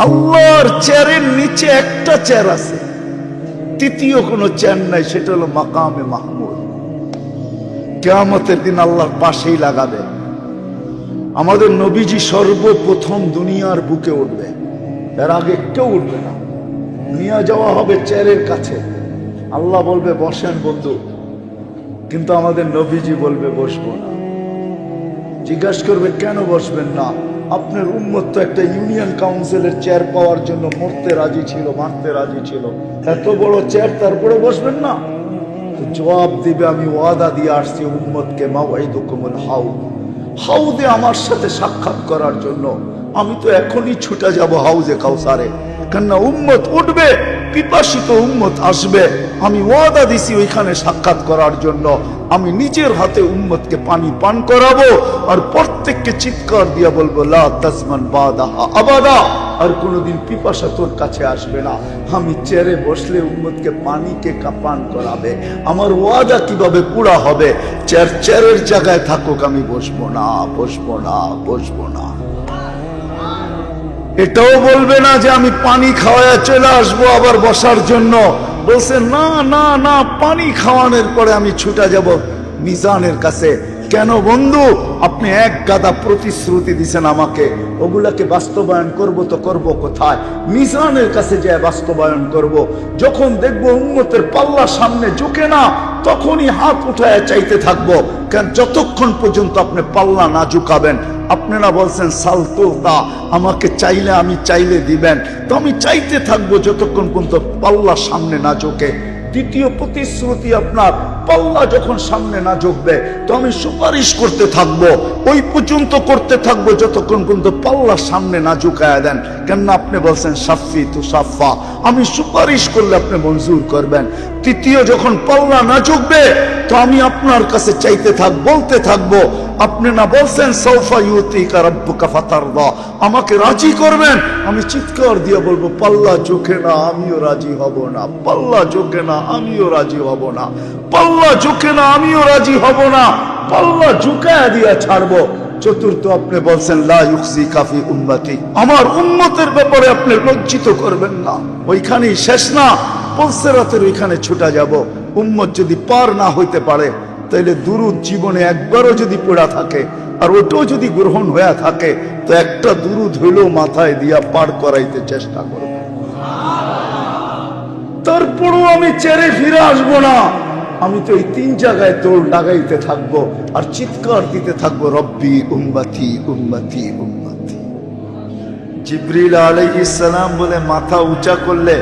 আল্লাহর চেয়ারের নিচে একটা চেয়ার আছে। তৃতীয় কোনো চেয়ার নাই, সেটা হলো মাকামে মাহমুদ। কেয়ামতের দিন আল্লাহর পাশেই লাগাবে। আমাদের নবীজি সর্বপ্রথম দুনিয়ার বুকে উঠবে। এর আগে কেউ উঠবে না। নিয়ে যাওয়া হবে চেয়ারের কাছে। আল্লাহ বলবে, বসেন বন্ধু। কিন্তু আমাদের নবীজি বলবে, বসবো না। জিজ্ঞাসা করবে, কেন বসবেন না? আপনার উন্মত তো একটা ইউনিয়ন কাউন্সিলের চেয়ার পাওয়ার জন্য মরতে রাজি ছিল, মারতে রাজি ছিল। এত বড় চেয়ার তারপরে বসবেন না। জবাব দিবে, আমি ওয়াদা দিয়ে আসছি উম্মতকে, মাওয়াইদুকুমুল হাউ। হাউদে আমার সাথে সাক্ষাৎ করার জন্য। আমি তো এখনই ছুটে যাব হাউজে কাউসারে। কেননা উম্মত উঠবে। পিপাসিত উম্মত আসবে। আমি ওয়াদা দিছি ওইখানে সাক্ষাৎ করার জন্য। আমি নিজের হাতে উম্মতকে পানি পান করাবো আর প্রত্যেককে চিৎকার দিয়া বলব, লা বাদাহা আবাদা। আর কোনোদিন পিপাসা তোর কাছে আসবে না। আমি চেয়ারে বসলে উম্মতকে পানিকে পান করাবে? আমার ওয়াদা কীভাবে পুরা হবে? চেয়ার, চেয়ারের জায়গায় থাকুক, আমি বসবো না বসবো না বসবো না। এটাও বলবে না যে আমি পানি খাওয়ায় চলে আসব আবার বসার জন্য। বলছে, না না না, পানি খাওয়ানোর পরে আমি ছুটে যাব মিজানের কাছে। কেন বন্ধু, আপনি এক গাদা প্রতিশ্রুতি দিছেন আমাকে। ওগুলাকে বাস্তবায়ন করব তো করব কোথায়? মিজানের কাছে যায় বাস্তবায়ন করব। যখন দেখব উন্মতের পাল্লা সামনে ঝুঁকে না, তখনই হাত উঠায় চাইতে থাকব। কেন যতক্ষণ পর্যন্ত আপনি পাল্লা না ঝুঁকাবেন আপনারা বলছেন সালতুলতা আমাকে চাইলে আমি চাইলে দিবেন। তো আমি চাইতে থাকব যতক্ষণ পর্যন্ত পাল্লা সামনে না ঝোঁকে। দ্বিতীয় প্রতিশ্রুতি আপনার। পাল্লা যখন সামনে না ঝুঁকবে, তো আমি সুপারিশ করতে থাকব। ওই পর্যন্ত করতে থাকব যতক্ষণ পর্যন্ত পাল্লা সামনে না ঝুঁকায় দেন। কেননা আপনি বলছেন, সাফি তু সাফা। আমি সুপারিশ করলে আপনি মঞ্জুর করবেন। তৃতীয়, যখন পাল্লা না ঝুঁকবে, তো আমি আপনার কাছে চাইতে থাক, বলতে থাকব, আপনি না বলছেন সৌফা ইউতিকা রব্বুকা আমাকে রাজি করবেন। আমি চিৎকার দিয়ে বলব, পাল্লা চোখে না, আমিও রাজি হব না। পাল্লা চোখে না, আমিও রাজি হব না। পাল্লা চোখে না, আমিও রাজি হব না। পাল্লা ঝুঁকায় দিয়ে ছাড়বো। চতুর্থ আপনি বলছেন, লা কাফি উম্মতি। আমার উম্মতের ব্যাপারে আপনি লজ্জিত করবেন না। ওইখানেই শেষ না। পলসেরাতের ওইখানে ছুটা যাব। উম্মত যদি পার না হইতে পারে, তাইলে দুরুদ জীবনে একবারও যদি পড়া থাকে, আর ওটাও যদি গ্রহণ হয়ে থাকে, তো একটা দুরুদ হইলেও মাথায় দিয়া পার করাইতে চেষ্টা করবে। তারপরও আমি চেরে ফিরে আসব না। আমি তো এই তিন জায়গায় তোর লাগাইতে থাকব আর চিৎকার দিতে থাকব, রব্বি, উম্মতি উম্মতি উম্মতি। জিব্রিল সালাম বলে মাথা উঁচা করলে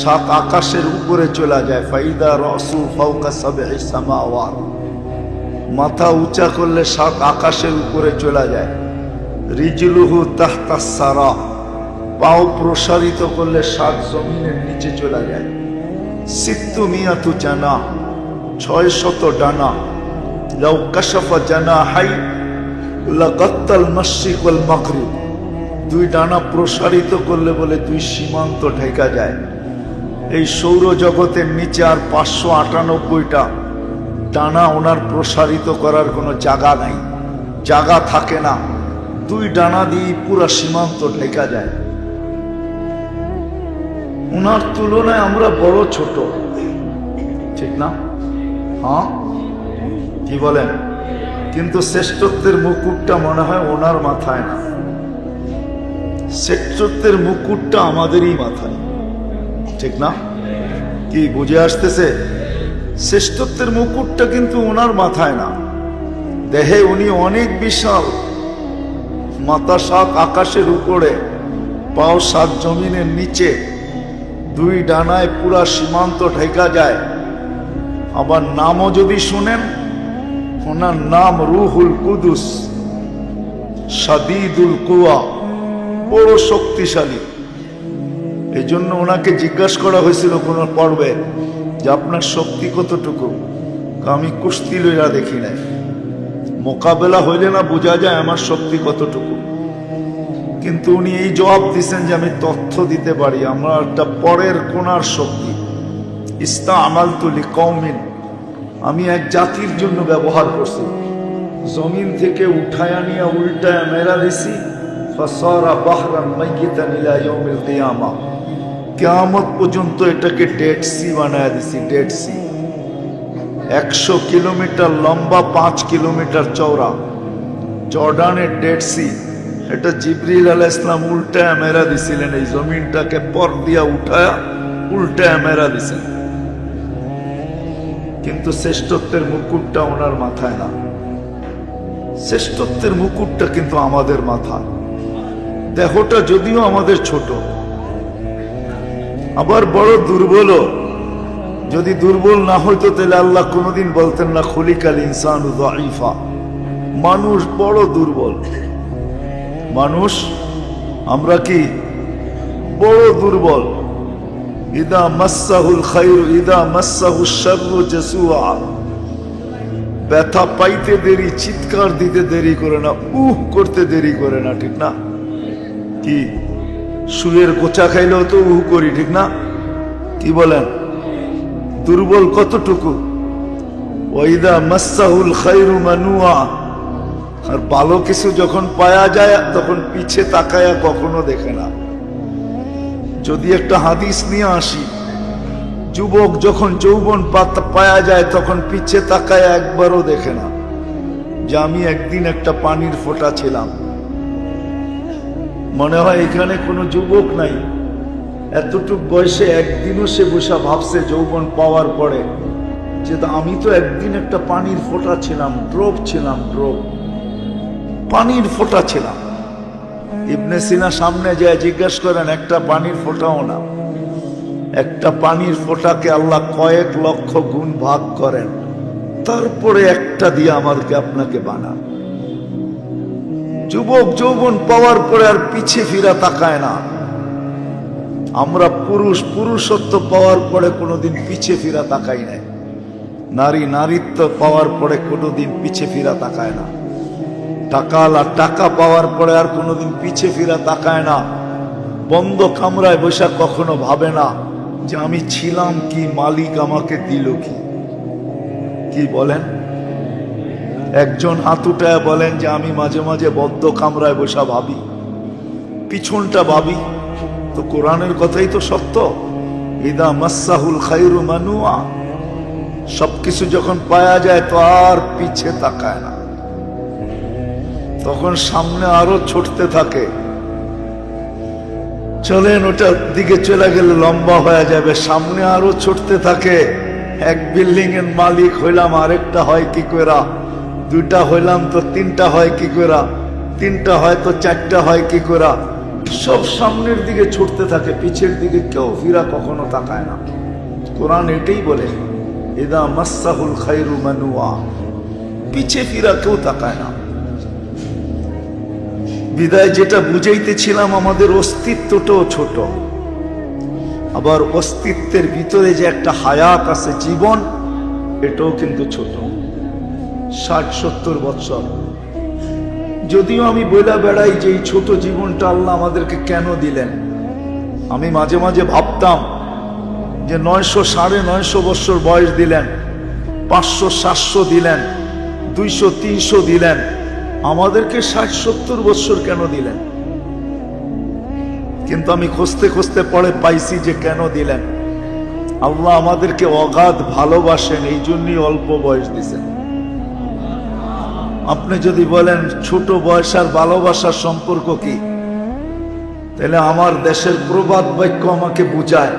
সাত আকাশের উপরে চলে যায়। ফাইদা রসু ফাউকা সাবহি সামাওয়াত। মাথা উঁচা করলে সাত আকাশের উপরে চলে যায়। রিজলুহু তাহতা সারা। পাও প্রসারিত করলে সাত জমিনের নিচে চলে যায়। সিত্তু মিয়াতু জানা। ছয় শত ডানা। লাউ কাশাফা জানা হাই লাগাত্তাল মাসিক ওয়াল মাগরিব। দুই ডানা প্রসারিত করলে বলে দুই সীমান্ত ঢেকা যায়। এই সৌরজগতের নিচে আর পাঁচশো আটানব্বইটা ডানা ওনার প্রসারিত করার কোনো জায়গা নাই। জায়গা থাকে না। দুই ডানা দিয়ে পুরা সীমান্ত ঢেকা যায়। ওনার তুলনায় আমরা বড় ছোট। ঠিক না? হ্যাঁ? কি বলেন? কিন্তু শ্রেষ্ঠত্বের মুকুটটা মনে হয় ওনার মাথায় না। শ্রেষ্ঠত্বের মুকুটটা আমাদেরই মাথায়। ঠিক না? কি বুঝে আসতেছে? শ্রেষ্ঠত্বের মুকুটটা কিন্তু ওনার মাথায় না। দেহে উনি অনেক বিশাল। মাথা সাত আকাশের উপরে, পাও সাত জমিনের নিচে, দুই ডানায় পুরা সীমান্ত ঢেকা যায়। আবার নামও যদি শুনেন, ওনার নাম রুহুল কুদুস। সাদিদুল কুয়া, বড় শক্তিশালী। এই জন্য ওনাকে জিজ্ঞাসা করা হয়েছিল কোন পর্বে যে আপনার শক্তি কতটুকু? আমি কুস্তি লইয়া দেখি নাই। মোকাবেলা হইলে না বোঝা যায় আমার শক্তি কতটুকু। কিন্তু উনি এই জবাব দিচ্ছেন যে আমি তথ্য দিতে পারি, আমার একটা পরের কোনার শক্তি। ইস্তা আমাল তুলি কৌমিন আমি এক জাতির জন্য ব্যবহার করছি। জমিন থেকে উঠায়া নিয়ে উল্টায়া মেরা দিছি, ফাসারা বাহরান মাইয়িতান ইলা ইয়াউমিল কিয়ামা। কিয়ামত পর্যন্ত এটাকে ডেড সি বানায় দিছি, ডেড সি। একশো কিলোমিটার লম্বা, পাঁচ কিলোমিটার চওড়া। জর্ডানের ডেড সি। এটা জিবরিল আলাহ ইসলাম উল্টায় মেরা দিছিলেন, এই জমিনটাকে পর দিয়া উঠায়া উল্টায় মেরা দিছেন। কিন্তু শ্রেষ্ঠত্বের মুকুটটা ওনার মাথায় না। শ্রেষ্ঠত্বের মুকুটটা কিন্তু আমাদের মাথা দেহটা যদিও আমাদের ছোট, আবার বড় দুর্বল যদি দুর্বল না হইতো তাহলে আল্লাহ কোনোদিন বলতেন না, খলিকাল ইনসান মানুষ বড় দুর্বল। মানুষ, আমরা কি বড় দুর্বল? ইদা মাসাহুল খাইর, ইদা মাসাহুল শাররু জাসুআ ব্যথা পাইতে দেরি, চিৎকার দিতে দেরি করে না, উহ করতে দেরি করে না, ঠিক না? কি? শুয়ের গোচা খাইলেও তো উহ করি, ঠিক না? কি বলেন? দুর্বল কতটুকু? ওইদা মাসাহুল খাইরু মানুয়া আর ভালো কিছু যখন পায়া যায়, তখন পিছে তাকায়া কখনো দেখে না। যদি একটা হাদিস নিয়ে আসি, যুবক যখন যৌবন পায়া যায়, তখন পিছে তাকায় একবারও দেখে না যে আমি একদিন একটা পানির ফোঁটা ছিলাম। মনে হয় এখানে কোনো যুবক নাই। এতটুক বয়সে একদিনও সে বসা ভাবছে যৌবন পাওয়ার পরে যে আমি তো একদিন একটা পানির ফোঁটা ছিলাম, ড্রপ ছিলাম, ড্রপ। পানির ফোঁটা ছিলাম। ইবনে সিনা সামনে যায় জিজ্ঞাসা করেন, একটা পানির ফোঁটাও না। একটা পানির ফোঁটাকে আল্লাহ কয়েক লক্ষ গুণ ভাগ করেন। তারপরে একটা দিয়ে আমাদেরকে আপনাকে বানান। যুবক যৌবন পাওয়ার পরে আর পিছে ফিরা তাকায় না। আমরা পুরুষ, পুরুষত্ব পাওয়ার পরে কোনোদিন পিছে ফিরা তাকাই নাই। নারী, নারীত্ব পাওয়ার পরে কোনোদিন পিছে ফিরা তাকায় না। টাকা আর টাকা পাওয়ার পরে আর কোনোদিন পিছে ফিরা তাকায় না। বন্ধ কামরায় বসে কখনো ভাবে না যে আমি ছিলাম কি, মালিক আমাকে দিল কি। কি বলেন? একজন হাতুটায় বলেন যে আমি মাঝে মাঝে বদ্ধ কামরায় বসা ভাবি। পিছনটা ভাবি। তো কোরআনের কথাই তো সত্য। ইদা মাসাহুল খাইরু মানুয়া। সবকিছু যখন পাওয়া যায় তো আর পিছে তাকায় না। তখন সামনে আরও ছুটতে থাকে। চলেন, ওটার দিকে চলে গেলে লম্বা হয়ে যাবে। সামনে আরও ছুটতে থাকে। এক বিল্ডিং এর মালিক হইলাম, আরেকটা হয় কি করা দুইটা হইলাম তো তিনটা হয় কি করা তিনটা হয় তো চারটা হয় কি করা সব সামনের দিকে ছুটতে থাকে, পিছের দিকে কেউ ফিরা কখনো তাকায় না। কোরআন এটাই বলে, ইদা মাসাহুল খাইরু মানুয়া। পিছে ফিরা কেউ তাকায় না। বিদায় যেটা বুঝাইতেছিলাম, আমাদের অস্তিত্বটাও ছোট। আবার অস্তিত্বের ভিতরে যে একটা হায়াত আছে জীবন, এটাও কিন্তু ছোট। ষাট, সত্তর বৎসর যদিও আমি বইলা বেড়াই যে এই ছোট জীবনটা আল্লাহ আমাদেরকে কেন দিলেন? আমি মাঝে মাঝে ভাবতাম যে নয়শো সাড়ে নয়শো বৎসর বয়স দিলেন, পাঁচশো, সাতশো দিলেন, দুইশো, তিনশো দিলেন। আমাদেরকে ষাট, সত্তর বৎসর কেন দিলেন? কিন্তু আমি খুঁজতে খুঁজতে পরে পাইছি যে কেন দিলেন। আল্লাহ আমাদেরকে অগাধ ভালোবাসেন, এই জন্যই অল্প বয়স দিছেন আপনি যদি বলেন, ছোট বয়স আর ভালোবাসার সম্পর্ক কি? তাহলে আমার দেশের প্রবাদ বাক্য আমাকে বুঝায়,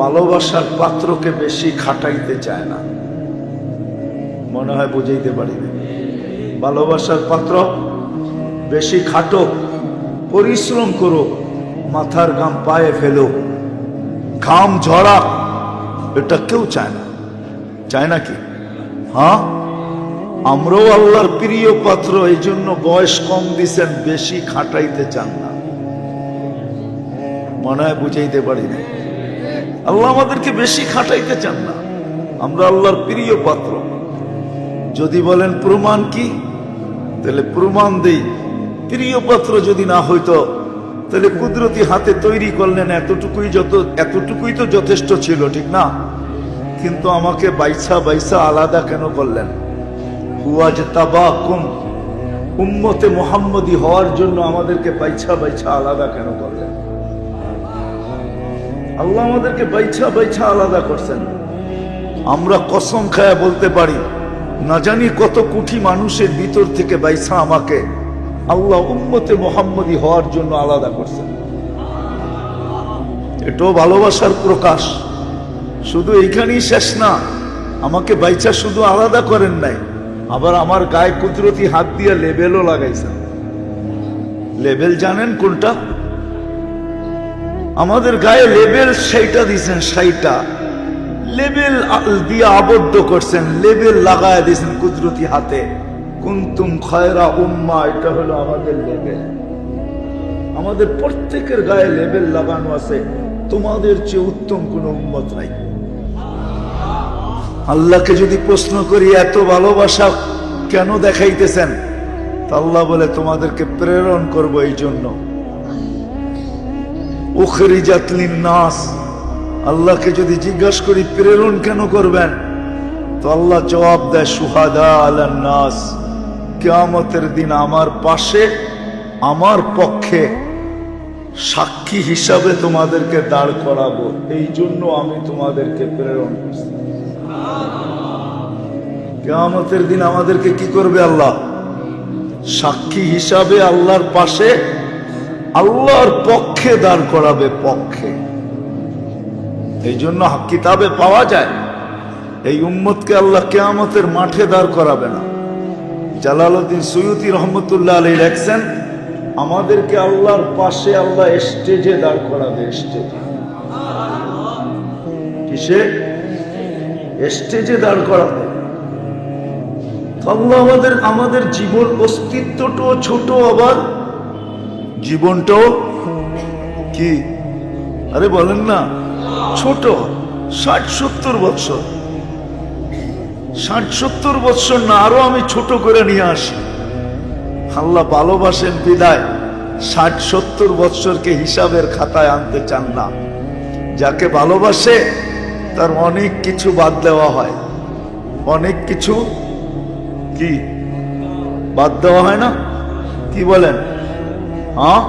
ভালোবাসার পাত্রকে বেশি খাটাইতে চায় না। মনে হয় বুঝাইতে পারি না ভালোবাসার পাত্র, বেশি খাটো, পরিশ্রম করো, মাথার ঘাম পায়ে ফেলো। ঘাম ঝরা, এটা কেউ চায় না। চায় না কি? হ্যাঁ? আমরাও আল্লাহর প্রিয় পাত্র এই জন্য বয়স কম দিছেন, বেশি খাটাইতে চান না। মনে হয় বুঝাইতে পারি না। আল্লাহ আমাদেরকে বেশি খাটাইতে চান না। আমরা আল্লাহর প্রিয় পাত্র। যদি বলেন প্রমাণ কি? তাহলে প্রমাণ দেই। প্রিয় পাত্র যদি না হইতো, তাহলে কুদরতি হাতে তৈরি করলেন এতটুকুই যত এতটুকুই তো যথেষ্ট ছিল, ঠিক না? কিন্তু আমাকে বাইসা বাইসা আলাদা কেন করলেন? হুয়া যে তাবাকুম উম্মতে মোহাম্মদী হওয়ার জন্য আমাদেরকে বাইছা বাইছা আলাদা কেন করলেন? আল্লাহ আমাদেরকে বাইছা বাইছা আলাদা করছেন। আমরা কসম খায়া বলতে পারি না জানি কত কোটি মানুষের ভিতর থেকে বাইসা আমাকে আল্লাহ উম্মতে মোহাম্মদী হওয়ার জন্য আলাদা করছেন এটাও ভালোবাসার প্রকাশ। শুধু এইখানেই শেষ না, আমাকে বাইচা শুধু আলাদা করেন নাই, আবার আমার গায়ে কুদরতি হাত দিয়ে লেবেলও লাগাইছেন। লেবেল জানেন কোনটা? আমাদের গায়ে লেবেল সেইটা দিয়েছেন সেইটা। লেবেল দিয়ে আবদ্ধ করছেন, লেবেল লাগায় দিয়েছেন কুদরতি হাতে। কুন্তুম খয়রা উম্মা, এটা হলো আমাদের লেবেল। আমাদের প্রত্যেকের গায়ে লেবেল লাগানো আছে। তোমাদের চেয়ে উত্তম কোন উম্মত নাই। আল্লাহকে যদি প্রশ্ন করি, এত ভালোবাসা কেন দেখাইতেছেন? আল্লাহ বলে, তোমাদেরকে প্রেরণ করব এই জন্য উখরিজাতলিন নাস আল্লাহকে যদি জিজ্ঞাসা করি, প্রেরণ কেন করবেন? তো আল্লাহ জবাব দেয়, সুহাদা আলান নাস। কেয়ামতের দিন আমার পাশে, আমার পক্ষে সাক্ষী হিসাবে তোমাদেরকে দাঁড় করাবো। এই জন্য আমি তোমাদেরকে প্রেরণ কেয়ামতের দিন আমাদেরকে কি করবে আল্লাহ? সাক্ষী হিসাবে আল্লাহর পাশে, আল্লাহর পক্ষে দাঁড় করাবে, পক্ষে। এই জন্য কিতাবে পাওয়া যায়, এই উম্মতকে আল্লাহ কেয়ামতের মাঠে দাঁড় করাবে না। জালালউদ্দিন সৈয়দি রহমতুল্লাহ আলী লেখছেন, আমাদেরকে আল্লাহর পাশে আল্লাহ স্টেজে দাঁড় করাবে, স্টেজে। কিসে? স্টেজে দাঁড় করাবে। আল্লাহ আমাদের আমাদের জীবন অস্তিত্বটাও ছোট, আবার জীবনটাও কি? আরে বলেন না ছোট, ষাট, সত্তর বৎসর। ষাট, সত্তর বৎসর না, আরও আমি ছোট করে নিয়ে আসি। আল্লাহ ভালোবাসেন বিদায়। ষাট, সত্তর বৎসরকে হিসাবের খাতায় আনতে চান না। যাকে ভালোবাসে, তার অনেক কিছু বাদ দেওয়া হয়। অনেক কিছু কি? বাদ দেওয়া হয় না? কি বলেন? হ্যাঁ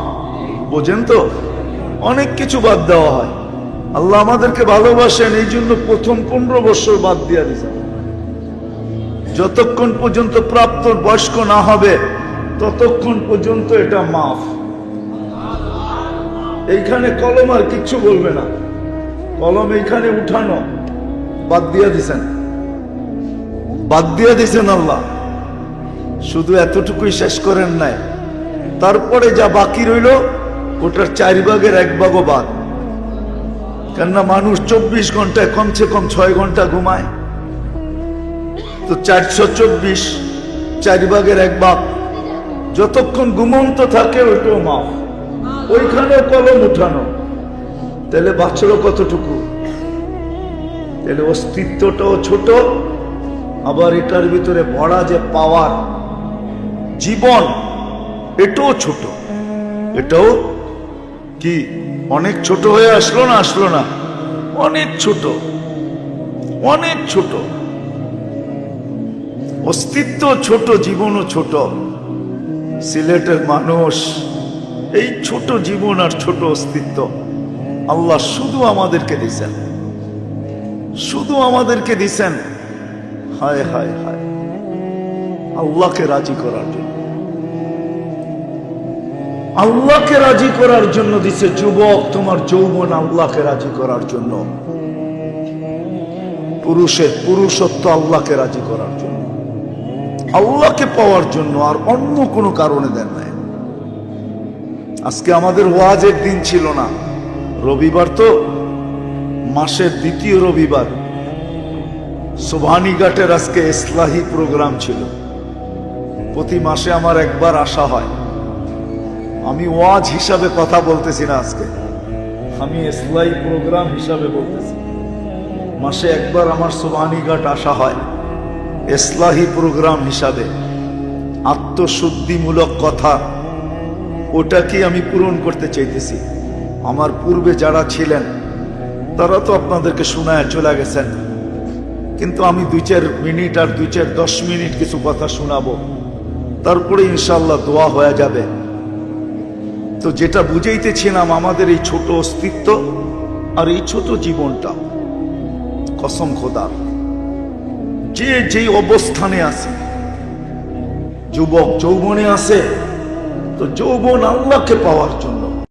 বোঝেন তো? অনেক কিছু বাদ দেওয়া হয়। আল্লাহ আমাদেরকে ভালোবাসেন এই জন্য প্রথম পনেরো বছর বাদ দিয়ে দিয়েছেন যতক্ষণ পর্যন্ত প্রাপ্ত বয়স্ক না হবে, ততক্ষণ পর্যন্ত এটা মাফ। এইখানে কলম আর কিচ্ছু বলবে না। কলম এইখানে উঠানো, বাদ দিয়ে দিছেন। বাদ দিয়ে দিছেন আল্লাহ। শুধু এতটুকুই শেষ করেন নাই। তারপরে যা বাকি রইল ওটার চার ভাগের এক ভাগও বাদ। কেননা মানুষ চব্বিশ ঘন্টায় কমসে কম ছয় ঘণ্টা ঘুমায়। তো চারশো চব্বিশ চার ভাগের এক ভাগ যতক্ষণ ঘুমন্ত থাকে, ওইটাও মাফ। ওইখানে কলম উঠানো। তাহলে বাচ্চারও কতটুকু? তাহলে অস্তিত্বটাও ছোট। আবার এটার ভিতরে ভরা যে পাওয়ার, জীবন, এটাও ছোট। এটাও কি অনেক ছোট হয়ে আসলো না আসলো না। অনেক ছোট। অনেক ছোট। অস্তিত্ব ছোট, জীবনও ছোট। সিলেটের মানুষ, এই ছোট জীবন আর ছোট অস্তিত্ব আল্লাহ শুধু আমাদেরকে দিছেন। শুধু আমাদেরকে দিছেন। হায় হায় হায়। আল্লাহকে রাজি করার জন্য। আল্লাহকে রাজি করার জন্য দিছে, যুবক, তোমার যৌবন আল্লাহকে রাজি করার জন্য। পুরুষের পুরুষত্ব আল্লাহকে রাজি করার জন্য। আল্লাহকে পাওয়ার জন্য আর অন্য কোনো কারণে দেন নাই। আজকে আমাদের ওয়াজের দিন ছিল না। রবিবার তো মাসের দ্বিতীয় রবিবার। সোভানীঘাটের আজকে ইসলাহি প্রোগ্রাম ছিল। প্রতি মাসে আমার একবার আসা হয়। আমি ওয়াজ হিসাবে কথা বলতেছি না আজকে। আমি এসলাই প্রোগ্রাম হিসাবে বলতেছি। মাসে একবার আমার সোভানীঘাট আসা হয়, এসলাহি প্রোগ্রাম হিসাবে। আত্মশুদ্ধিমূলক কথা ওটাকে আমি পূরণ করতে চাইতেছি? আমার পূর্বে যারা ছিলেন, তারা তো আপনাদেরকে শোনায় চলে গেছেন। কিন্তু আমি দুই চার মিনিট আর দুই চার দশ মিনিট কিছু কথা শোনাবো। তারপরে ইনশাল্লাহ দোয়া হয়ে যাবে। তো যেটা বুঝাইতেছিলাম, আমাদের এই ছোট অস্তিত্ব আর এই ছোট জীবনটা, কসম খোদার যে যেই অবস্থানে আছে, যুবক যৌবনে আছে, তো যৌবন আল্লাহকে পাওয়ার জন্য